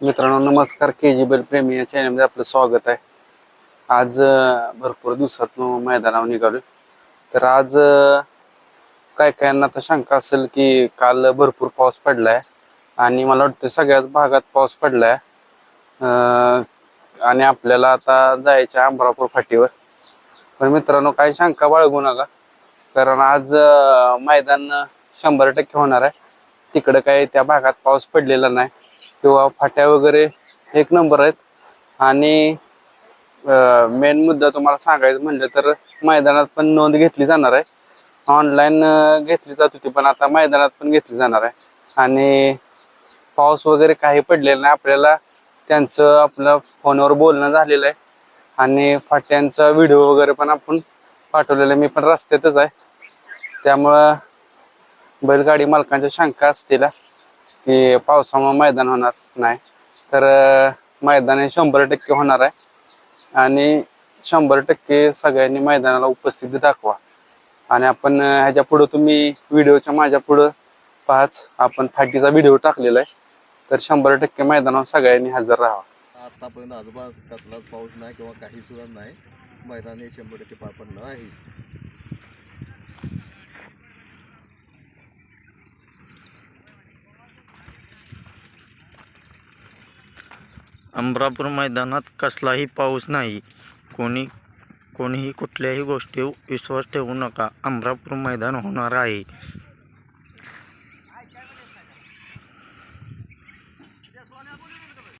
मित्रांनो नमस्कार. के जी बेल प्रेमी या चॅनलमध्ये आपलं स्वागत आहे. आज भरपूर दिवसातून मैदानावर निघालो तर आज काय कायांना तर शंका असेल की काल भरपूर पाऊस पडलाय आणि मला वाटतं सगळ्याच भागात पाऊस पडलाय. आहे आणि आपल्याला आता जायचं आहे फाटीवर. पण मित्रांनो काही शंका बाळगू नका. कारण आज मैदान शंभर टक्के होणार आहे. तिकडं काही त्या भागात पाऊस पडलेला नाही. किंवा फाट्या वगैरे एक नंबर आहेत. आणि मेन मुद्दा तुम्हाला सांगायचं म्हणलं तर मैदानात पण नोंद घेतली जाणार आहे. ऑनलाईन घेतली जात होती पण आता मैदानात पण घेतली जाणार आहे. आणि पाऊस वगैरे काही पडलेला नाही. आपल्याला त्यांचं आपलं फोनवर बोलणं झालेलं आहे. आणि फाट्यांचा व्हिडिओ वगैरे पण आपण पाठवलेला आहे. मी पण रस्त्यातच आहे. त्यामुळं बैलगाडी मालकांच्या शंका असतील. की पावसामुळे मैदान होणार नाही. तर मैदान हे शंभर टक्के होणार आहे. आणि शंभर टक्के सगळ्यांनी मैदानाला उपस्थिती दाखवा. आणि आपण ह्याच्या पुढं तुम्ही व्हिडिओच्या माझ्या पुढं पाच आपण फाटीचा व्हिडिओ टाकलेला आहे. तर शंभर टक्के मैदानावर सगळ्यांनी हजर राहा आतापर्यंत आजोबा कसलाच पाऊस नाही किंवा काही सुद्धा नाही. मैदान हे शंभर टक्के पार पडलं आहे अमरापूर मैदानात कसलाही पाऊस नाही. कोणी कोणीही कुठल्याही गोष्टीवर विश्वास ठेवू नका. अमरापूर मैदान होणार आहे.